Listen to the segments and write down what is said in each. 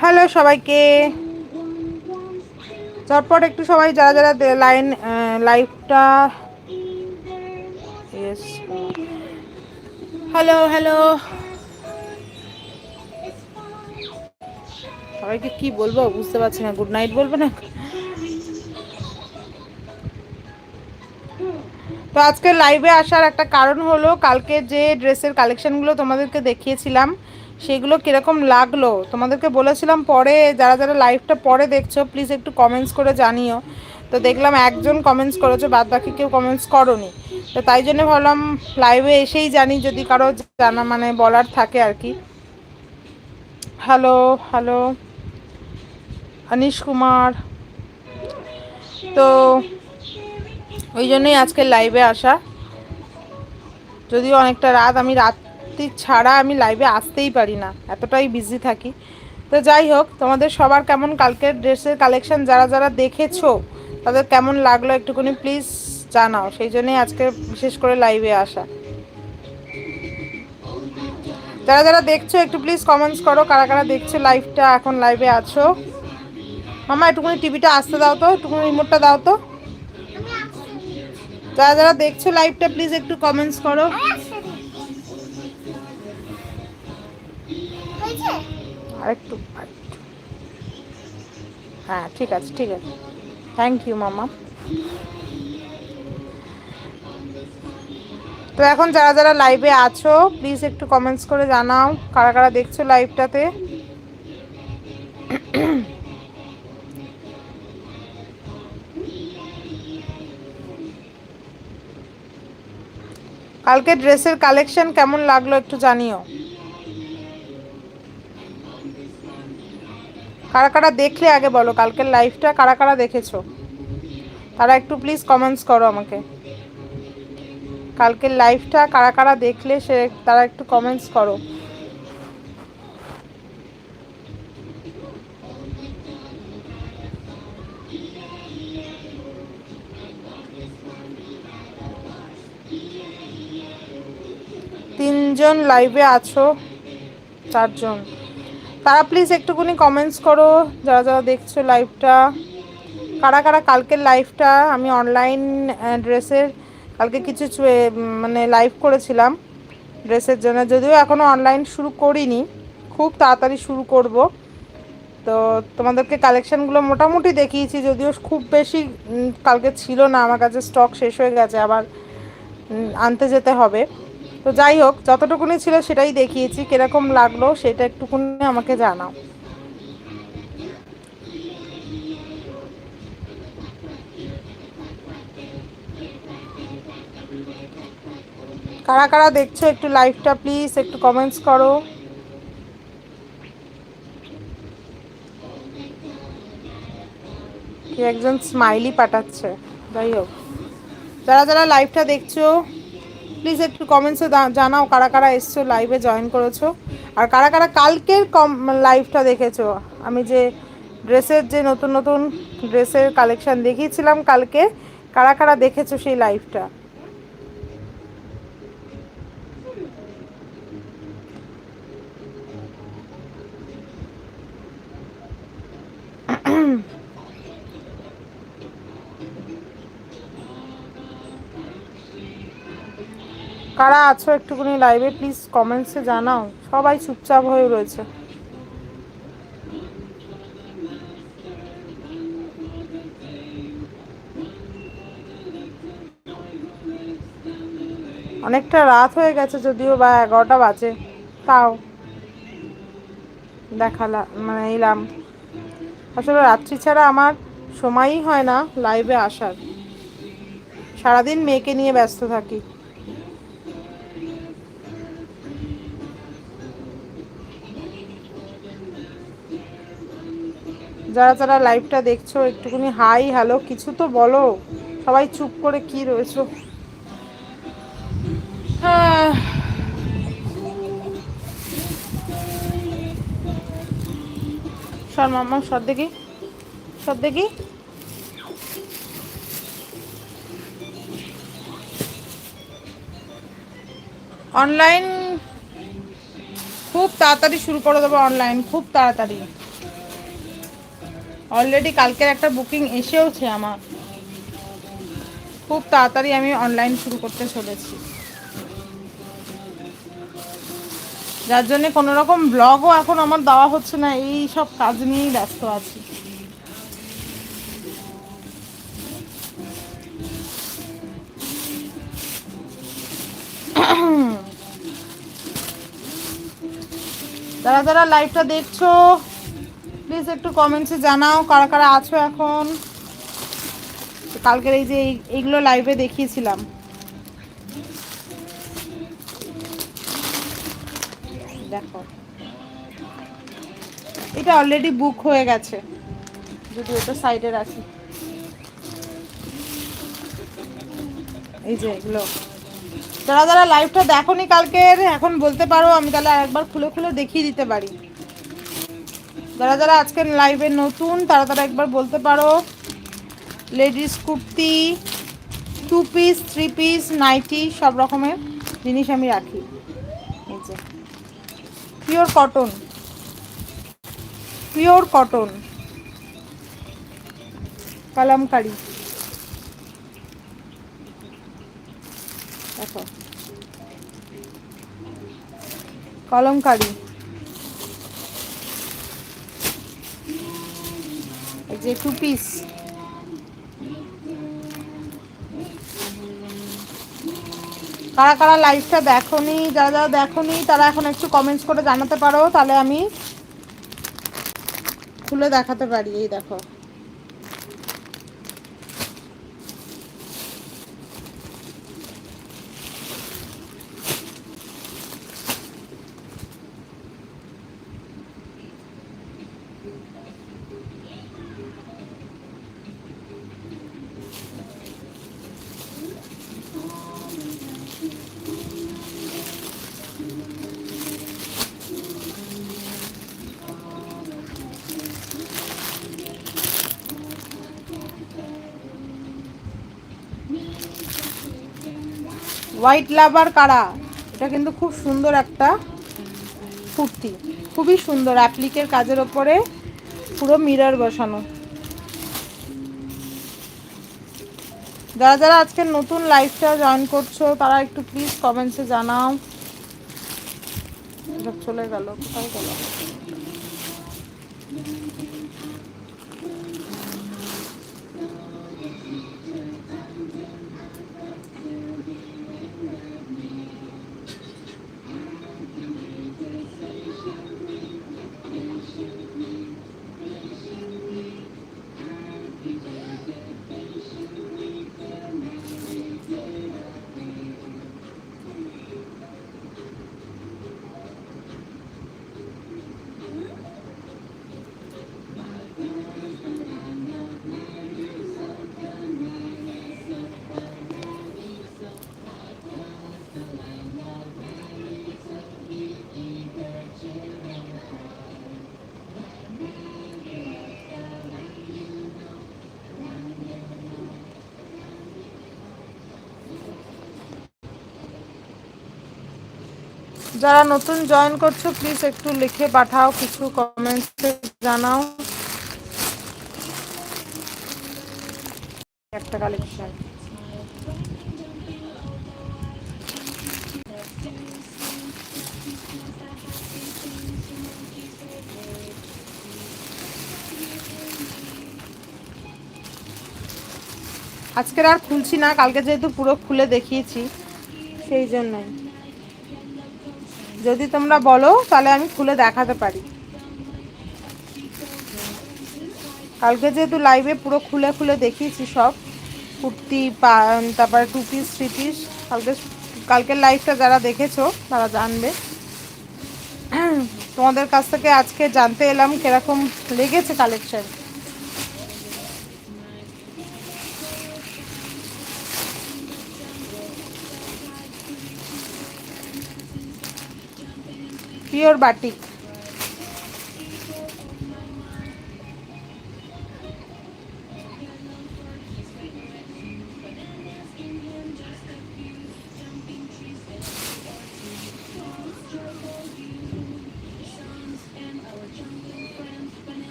Hello সবাইকে। চটপট একটু সবাই যারা যারা লাইন লাইভটা হ্যালো হ্যালো সবাইকে কি বলব, বুঝতে পারছি না। গুড নাইট বলব না? তো আজকে লাইভে আসার একটা কারণ হলো, কালকে যে ড্রেসের কালেকশনগুলো তোমাদেরকে দেখিয়েছিলাম সেগুলো কীরকম লাগল? তোমাদেরকে বলেছিলাম পরে, যারা যারা লাইভটা পরে দেখছ প্লিজ একটু কমেন্টস করে জানিও। তো দেখলাম একজন কমেন্টস করেছ বাদ বাকি কেউ কমেন্টস করনি। তো তাই জন্য ভাবলাম লাইভে এসেই জানি, যদি কারও জানা মানে বলার থাকে আর কি। হ্যালো হ্যালো অনিশ কুমার তো ওই জন্যই আজকে লাইভে আসা। যদিও অনেকটা রাত, আমি রাত্রি ছাড়া আমি লাইভে আসতেই পারি না, এতটাই বিজি থাকি। তো যাই হোক, তোমাদের সবার কেমন কালকের ড্রেসের কালেকশন যারা যারা দেখেছ, তাদের কেমন লাগল একটুখানি প্লিজ জানাও। সেই জন্যই আজকে বিশেষ করে লাইভে আসা। যারা যারা দেখছ, একটু প্লিজ কমেন্টস করো, কারা কারা দেখছ লাইভটা এখন লাইভে আছো। মামা, একটুখানি টিভিটা আসতে দাও তো, একটুখানি রিমোটটা দাও তো। যারা যারা দেখছ লাইভটা প্লিজ একটু কমেন্টস করো। আরেকটু। হ্যাঁ ঠিক আছে ঠিক আছে। থ্যাংক ইউ মামা। তো এখন যারা যারা লাইভে আছো প্লিজ একটু কমেন্টস করে জানাও, কারা কারা দেখছ লাইভটাতে কালকে ড্রেসের কালেকশন কেমন লাগল একটু জানিও। কারা কারা দেখলে আগে বলো? কালকের লাইভটা কারা কারা দেখেছ? তারা একটু প্লিজ কমেন্টস করো আমাকে। কালকের লাইভটা কারা কারা দেখলে সে তারা একটু কমেন্টস করো। তিনজন লাইভে আছো, চারজন। তারা প্লিজ একটুখানি কমেন্টস করো, যারা যারা দেখছ লাইভটা কারা কারা কালকের লাইভটা আমি অনলাইন ড্রেসের কালকে কিছু মানে লাইভ করেছিলাম ড্রেসের জন্য। যদিও এখনও অনলাইন শুরু করিনি, খুব তাড়াতাড়ি শুরু করব। তো তোমাদেরকে কালেকশানগুলো মোটামুটি দেখিয়েছি, যদিও খুব বেশি কালকে ছিল না, আমার কাছে স্টক শেষ হয়ে গেছে, আবার আনতে যেতে হবে। তো যাই হোক, যতটুকুনি ছিল সেটাই দেখিয়েছি, কীরকম লাগল সেটা একটুকুনি আমাকে জানাও। কারা কারা দেখছ একটু লাইভটা, প্লিজ একটু কমেন্টস করো। একজন স্মাইলি পাঠাচ্ছে, যাই হোক। যারা যারা লাইভটা দেখছ প্লিজ একটু কমেন্টসে জানাও কারা কারা এসছো লাইভে জয়েন করেছ। আর কারা কারা কালকের কম লাইভটা দেখেছ? আমি যে ড্রেসের যে নতুন নতুন ড্রেসের কালেকশান দেখিয়েছিলাম কালকে, কারা কারা দেখেছ সেই লাইভটা কারা আছো একটুখানি লাইভে প্লিজ কমেন্টসে জানাও। সবাই চুপচাপ হয়ে রয়েছে। অনেকটা রাত হয়ে গেছে যদিও বা এগারোটা বাজে। তাও দেখালাম মানে এলাম। আসলে রাত্রি ছাড়া আমার সময়ই হয় না লাইভে আসার। সারাদিন মেয়েকে নিয়ে ব্যস্ত থাকি। যারা যারা লাইভটা দেখছ, একটুখানি হাই হ্যালো কিছু তো বলো। সবাই চুপ করে কি রয়েছো? হ্যাঁ। দেখি অনলাইন খুব তাড়াতাড়ি শুরু করে দেবো অনলাইন খুব তাড়াতাড়ি। অলরেডি কালকের একটা বুকিং এসেওছে আমার। খুব তাড়াতাড়ি আমি অনলাইন শুরু করতে চলেছি। যার জন্য কোনো রকম ব্লগও এখন আমার দেওয়া হচ্ছে না, এই সব কাজ নিয়েই ব্যস্ত আছি। যারা যারা লাইভটা দেখছ প্লিজ একটু কমেন্টসে জানাও কারা কারা আছো এখন। কালকের এই যে এই- এইগুলো লাইভে দেখিয়েছিলাম। দেখো। এটা অলরেডি বুক হয়ে গেছে। যদি ওটা সাইডে রাখি। এই যে এগুলো। যারা যারা লাইভটা দেখোনি কালকের, এখন বলতে পারো, আমি তাহলে একবার খুলে খুলে দেখিয়ে দিতে পারি। যারা যারা আজকের লাইভে নতুন, তারা তারা একবার বলতে পারো। Ladies kurti two piece three piece nighty সব রকমের জিনিস আমি রাখি। Pure cotton pure cotton Kalamkari. দেখো। কলমকারি। যে টু পিস কারা কারা লাইভটা দেখোনি, যারা যারা দেখোনি, তারা এখন একটু কমেন্টস করে জানাতে পারো, তাহলে আমি খুলে দেখাতে পারি, এই দেখো। হোয়াইট লাভার কারা? এটা কিন্তু খুব সুন্দর একটা কুর্তি। খুবই সুন্দর। অ্যাপ্লিকের কাজের ওপরে পুরো মিরার বসানো। যারা যারা আজকে নতুন লাইফটা জয়েন করছ, তারা একটু প্লিজ কমেন্টসে জানাও। চলে গেল, কোথায় গেল? যারা নতুন জয়েন করছ প্লিজ একটু লিখে পাঠাও, কিছু কমেন্টসে জানাও। একটা কালেকশন আজকের আর খুলছি না, কালকে যেহেতু পুরো খুলে দেখিয়েছি, সেই জন্যই। যদি তোমরা বলো, তাহলে আমি খুলে দেখাতে পারি। কালকে যেহেতু লাইভে পুরো খুলে খুলে দেখিয়েছি সব, কুর্তি তারপরে টু পিস থ্রি পিস কালকে কালকের লাইভটা যারা দেখেছ, তারা জানবে। তোমাদের কাছ থেকে আজকে জানতে এলাম কীরকম লেগেছে কালেকশন পিওর বাটিক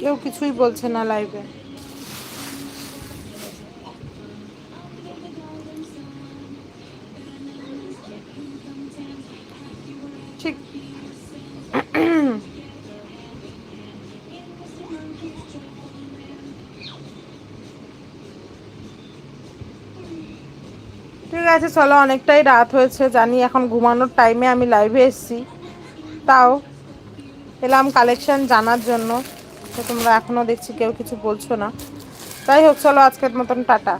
কেউ কিছুই বলছে না লাইভে ঠিক। আছে, চলো, অনেকটাই রাত হয়েছে, জানি এখন ঘুমানোর টাইমে আমি লাইভে এসেছি। তাও এলাম কালেকশন জানার জন্য। তো তোমরা এখনও দেখছি কেউ কিছু বলছো না। তাই হোক চলো আজকের মতন টাটা।